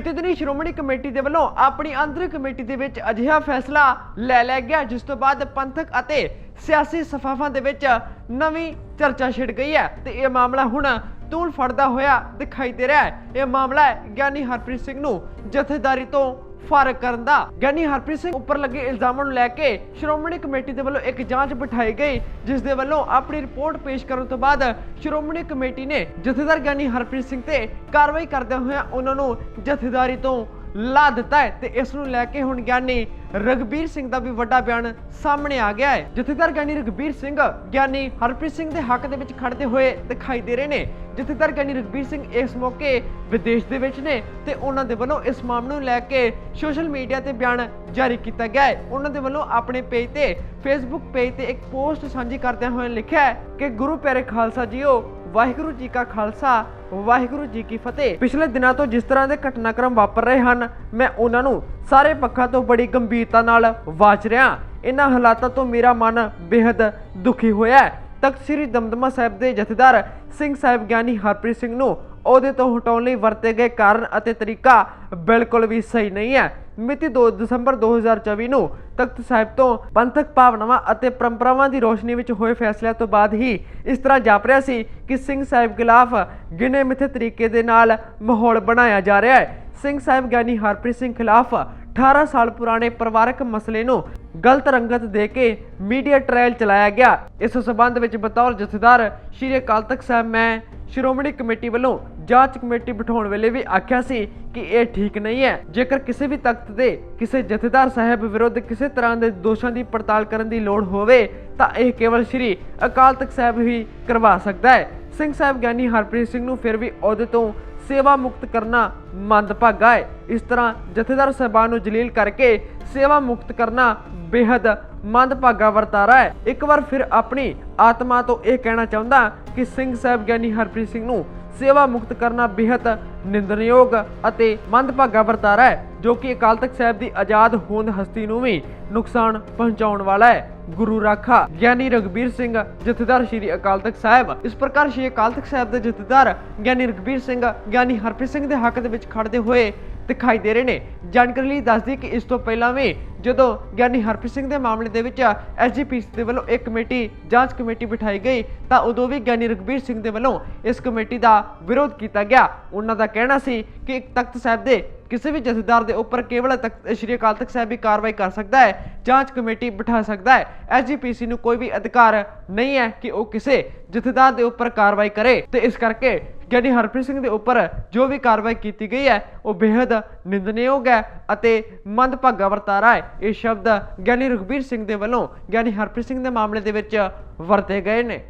ਬੀਤੇ ਦਿਨੀ ਸ਼੍ਰੋਮਣੀ ਕਮੇਟੀ ਦੇ ਵੱਲੋਂ ਆਪਣੀ ਅੰਦਰ ਕਮੇਟੀ ਦੇ ਵਿੱਚ ਅਜਿਹਾ ਫੈਸਲਾ ਲੈ ਲਿਆ ਗਿਆ, ਜਿਸ ਤੋਂ ਬਾਅਦ ਪੰਥਕ ਅਤੇ ਸਿਆਸੀ ਸਫਾਫਾਂ ਦੇ ਵਿੱਚ ਨਵੀਂ ਚਰਚਾ ਛਿੜ ਗਈ ਹੈ। ਤੇ ਇਹ ਮਾਮਲਾ ਹੁਣ ਤੂਲ ਫੜਦਾ ਹੋਇਆ ਦਿਖਾਈ ਦੇ ਰਿਹਾ ਹੈ। ਇਹ ਮਾਮਲਾ ਹੈ ਗਿਆਨੀ ਹਰਪ੍ਰੀਤ ਸਿੰਘ ਨੂੰ ਜਥੇਦਾਰੀ ਤੋਂ ਫਾਰਗ ਕਰਨ ਦਾ। ਗਿਆਨੀ ਹਰਪ੍ਰੀਤ ਸਿੰਘ ਉੱਪਰ ਲੱਗੇ ਇਲਜ਼ਾਮਾਂ ਨੂੰ ਲੈ ਕੇ ਸ਼੍ਰੋਮਣੀ ਕਮੇਟੀ ਦੇ ਵੱਲੋਂ ਇੱਕ ਜਾਂਚ ਬਿਠਾਈ ਗਈ, ਜਿਸ ਦੇ ਵੱਲੋਂ ਆਪਣੀ ਰਿਪੋਰਟ ਪੇਸ਼ ਕਰਨ ਤੋਂ ਬਾਅਦ ਸ਼੍ਰੋਮਣੀ ਕਮੇਟੀ ਨੇ ਜਥੇਦਾਰ ਗਿਆਨੀ ਹਰਪ੍ਰੀਤ ਸਿੰਘ ਤੇ ਕਾਰਵਾਈ ਕਰਦਿਆਂ ਹੋਇਆਂ ਉਹਨਾਂ ਨੂੰ ਜਥੇਦਾਰੀ ਤੋਂ ਲਾ ਦਿੱਤਾ ਹੈ ਤੇ ਇਸ ਨੂੰ ਲੈ ਕੇ ਹੁਣ ਗਿਆਨੀ ਰਗਬੀਰ ਸਿੰਘ ਦਾ ਵੀ ਵੱਡਾ ਬਿਆਨ ਸਾਹਮਣੇ ਆ ਗਿਆ ਹੈ। ਜਥੇਦਾਰ ਗਿਆਨੀ ਰਗਬੀਰ ਸਿੰਘ, ਗਿਆਨੀ ਹਰਪ੍ਰੀਤ ਸਿੰਘ ਦੇ ਹੱਕ ਦੇ ਵਿੱਚ ਖੜਦੇ ਹੋਏ ਦਿਖਾਈ ਦੇ ਰਹੇ ਨੇ ਜਥੇਦਾਰ ਗਿਆਨੀ ਰਗਬੀਰ ਸਿੰਘ ਇਸ ਮੌਕੇ ਵਿਦੇਸ਼ ਦੇ ਵਿੱਚ ਨੇ ਤੇ ਉਹਨਾਂ ਦੇ ਵੱਲੋਂ ਇਸ ਮਾਮਲੇ ਨੂੰ ਲੈ ਕੇ ਸੋਸ਼ਲ ਮੀਡੀਆ ਤੇ ਬਿਆਨ ਜਾਰੀ ਕੀਤਾ ਗਿਆ ਹੈ। ਉਹਨਾਂ ਦੇ ਵੱਲੋਂ ਆਪਣੇ ਪੇਜ ਤੇ ਫੇਸਬੁੱਕ ਪੇਜ ਤੇ ਇੱਕ ਪੋਸਟ ਸਾਂਝੀ ਕਰਦਿਆਂ ਹੋਏ ਲਿਖਿਆ ਹੈ ਕਿ ਗੁਰੂ ਪਿਆਰੇ ਖਾਲਸਾ ਜੀਓ ਵਾਹਿਗੁਰੂ ਜੀ ਕਾ ਖਾਲਸਾ, ਵਾਹਿਗੁਰੂ ਜੀ ਕੀ ਫਤਿਹ। ਪਿਛਲੇ ਦਿਨਾਂ ਤੋਂ ਜਿਸ ਤਰ੍ਹਾਂ ਦੇ ਘਟਨਾਕ੍ਰਮ ਵਾਪਰ ਰਹੇ ਹਨ, ਮੈਂ ਉਹਨਾਂ ਨੂੰ ਸਾਰੇ ਪੱਖਾਂ ਤੋਂ ਬੜੀ ਗੰਭੀਰਤਾ ਨਾਲ ਵਾਚ ਰਿਹਾ। ਇਹਨਾਂ ਹਾਲਾਤਾਂ ਤੋਂ ਮੇਰਾ ਮਨ ਬੇहद ਦੁਖੀ ਹੋਇਆ ਤਖਤ ਸ੍ਰੀ ਦਮਦਮਾ ਸਾਹਿਬ ਦੇ ਜਥੇਦਾਰ ਸਿੰਘ ਸਾਹਿਬ ਗਿਆਨੀ ਹਰਪ੍ਰੀਤ ਸਿੰਘ ਨੂੰ ਉਹਦੇ ਤੋਂ ਹਟਾਉਣ ਲਈ ਵਰਤੇ ਗਏ ਕਾਰਨ ਅਤੇ ਤਰੀਕਾ ਬਿਲਕੁਲ ਵੀ ਸਹੀ ਨਹੀਂ ਹੈ। ਮਿਤੀ 2 ਦਸੰਬਰ 2024 ਨੂੰ ਤਖਤ ਸਾਹਿਬ ਤੋਂ ਪੰਥਕ ਭਾਵਨਾਵਾਂ ਅਤੇ ਪਰੰਪਰਾਵਾਂ ਦੀ ਰੋਸ਼ਨੀ ਵਿੱਚ ਹੋਏ ਫੈਸਲਿਆਂ ਤੋਂ ਬਾਅਦ ਹੀ ਇਸ ਤਰ੍ਹਾਂ ਜਾਪ ਰਿਹਾ ਸੀ ਕਿ ਸਿੰਘ ਸਾਹਿਬ ਖਿਲਾਫ ਗਿਣੇ ਮਿੱਥੇ ਤਰੀਕੇ ਦੇ ਨਾਲ ਮਾਹੌਲ ਬਣਾਇਆ ਜਾ ਰਿਹਾ ਹੈ। ਸਿੰਘ ਸਾਹਿਬ ਗਿਆਨੀ ਹਰਪ੍ਰੀਤ ਸਿੰਘ ਖਿਲਾਫ 18 ਸਾਲ ਪੁਰਾਣੇ ਪਰਿਵਾਰਕ ਮਸਲੇ ਨੂੰ ਗਲਤ ਰੰਗਤ ਦੇ ਕੇ ਮੀਡੀਆ ਟ੍ਰਾਇਲ ਚਲਾਇਆ ਗਿਆ। ਇਸ ਸਬੰਧ ਵਿੱਚ ਬਤੌਰ ਜਥੇਦਾਰ ਸ਼੍ਰੀ ਅਕਾਲ ਤਖਤ ਸਾਹਿਬ, ਮੈਂ ਸ਼੍ਰੋਮਣੀ ਕਮੇਟੀ ਵੱਲੋਂ ਜਾਂਚ ਕਮੇਟੀ ਬਿਠਾਉਣ ਵੇਲੇ ਵੀ ਆਖਿਆ ਸੀ ਕਿ ਇਹ ਠੀਕ ਨਹੀਂ ਹੈ। ਜੇਕਰ ਕਿਸੇ ਵੀ ਤਖਤ ਦੇ ਕਿਸੇ ਜਥੇਦਾਰ ਸਾਹਿਬ ਵਿਰੁੱਧ ਕਿਸੇ ਤਰ੍ਹਾਂ ਦੇ ਦੋਸ਼ਾਂ ਦੀ ਪੜਤਾਲ ਕਰਨ ਦੀ ਲੋੜ ਹੋਵੇ, ਤਾਂ ਇਹ ਕੇਵਲ ਸ਼੍ਰੀ ਅਕਾਲ ਤਖਤ ਸਾਹਿਬ ਹੀ ਕਰਵਾ ਸਕਦਾ ਹੈ। ਸਿੰਘ ਸਾਹਿਬ ਗਿਆਨੀ ਹਰਪ੍ਰੀਤ ਸਿੰਘ ਨੂੰ ਫਿਰ ਵੀ ਅਹੁਦੇ ਤੋਂ ਸੇਵਾ ਮੁਕਤ ਕਰਨਾ ਮੰਦਭਾਗਾ ਹੈ। ਇਸ ਤਰ੍ਹਾਂ ਜਥੇਦਾਰ ਸਾਹਿਬਾਨ ਨੂੰ ਜਲੀਲ ਕਰਕੇ ਸੇਵਾ ਮੁਕਤ ਕਰਨਾ ਬੇहद ਮੰਦਭਾਗਾ ਵਰਤਾਰਾ ਹੈ। ਇੱਕ ਵਾਰ ਫਿਰ ਆਪਣੀ ਆਤਮਾ ਤੋਂ ਇਹ ਕਹਿਣਾ ਚਾਹੁੰਦਾ ਕਿ ਸਿੰਘ ਸਾਹਿਬ ਗਿਆਨੀ ਹਰਪ੍ਰੀਤ ਸਿੰਘ ਨੂੰ ਸੇਵਾ ਮੁਕਤ ਕਰਨਾ ਬੇहद ਨਿੰਦਣਯੋਗ ਅਤੇ ਮੰਦਭਾਗਾ ਵਰਤਾਰਾ ਹੈ, ਜੋ ਕਿ ਅਕਾਲ ਤਖਤ ਸਾਹਿਬ ਦੀ ਆਜ਼ਾਦ ਹੋਂਦ ਹਸਤੀ ਨੂੰ ਵੀ ਨੁਕਸਾਨ ਪਹੁੰਚਾਉਣ ਵਾਲਾ ਹੈ। ਗੁਰੂ ਰਾਖਾ, ਗਿਆਨੀ ਰਗਬੀਰ ਸਿੰਘ, ਜਥੇਦਾਰ ਸ਼੍ਰੀ ਅਕਾਲ ਤਖਤ ਸਾਹਿਬ। ਇਸ ਪ੍ਰਕਾਰ ਸ਼੍ਰੀ ਅਕਾਲ ਤਖਤ ਸਾਹਿਬ ਦੇ ਜਥੇਦਾਰ ਗਿਆਨੀ ਰਗਬੀਰ ਸਿੰਘ, ਗਿਆਨੀ ਹਰਪ੍ਰੀਤ ਸਿੰਘ ਦੇ ਹੱਕ ਦੇ ਵਿੱਚ ਖੜਦੇ ਹੋਏ ਦਿਖਾਈ ਦੇ ਰਹੇ ਨੇ। ਜਾਣਕਾਰੀ ਲਈ ਦੱਸਦੀ ਕਿ ਇਸ ਤੋਂ ਪਹਿਲਾਂ ਵੀ ਜਦੋਂ ਗਿਆਨੀ ਹਰਪ੍ਰੀਤ ਸਿੰਘ ਦੇ ਮਾਮਲੇ ਦੇ ਵਿੱਚ ਐਸਜੀਪੀਸੀ ਦੇ ਵੱਲੋਂ ਇੱਕ ਕਮੇਟੀ, ਜਾਂਚ ਕਮੇਟੀ ਬਿਠਾਈ ਗਈ, ਤਾਂ ਉਦੋਂ ਵੀ ਗਿਆਨੀ ਰਗਬੀਰ ਸਿੰਘ ਦੇ ਵੱਲੋਂ ਇਸ ਕਮੇਟੀ ਦਾ ਵਿਰੋਧ ਕੀਤਾ ਗਿਆ। ਉਹਨਾਂ ਦਾ ਕਹਿਣਾ ਸੀ ਕਿ ਤਖਤ ਸਾਹਿਬ ਦੇ ਕਿਸੇ ਵੀ ਜਥੇਦਾਰ ਦੇ ਉੱਪਰ ਕੇਵਲ ਤਖਤ ਸ਼੍ਰੀ ਅਕਾਲ ਤਖਤ ਸਾਹਿਬ ਹੀ ਕਾਰਵਾਈ ਕਰ ਸਕਦਾ ਹੈ, ਜਾਂਚ ਕਮੇਟੀ ਬਿਠਾ ਸਕਦਾ ਹੈ। ਐਸਜੀਪੀਸੀ ਨੂੰ ਕੋਈ ਵੀ ਅਧਿਕਾਰ ਨਹੀਂ ਹੈ ਕਿ ਉਹ ਕਿਸੇ ਜਥੇਦਾਰ ਦੇ ਉੱਪਰ ਕਾਰਵਾਈ ਕਰੇ। ਤੇ ਇਸ ਕਰਕੇ ਗਿਆਨੀ ਹਰਪ੍ਰੀਤ ਸਿੰਘ ਦੇ ਉੱਪਰ ਜੋ ਵੀ ਕਾਰਵਾਈ ਕੀਤੀ ਗਈ ਹੈ, ਉਹ ਬੇहद ਨਿੰਦਣਯੋਗ ਹੈ ਅਤੇ ਮੰਦਭਾਗਾ ਵਰਤਾਰਾ ਹੈ। ਇਹ ਸ਼ਬਦ ਗਿਆਨੀ ਰਘਬੀਰ ਸਿੰਘ ਦੇ ਵੱਲੋਂ ਗਿਆਨੀ ਹਰਪ੍ਰੀਤ ਸਿੰਘ ਦੇ ਮਾਮਲੇ ਦੇ ਵਿੱਚ ਵਰਤੇ ਗਏ ਨੇ।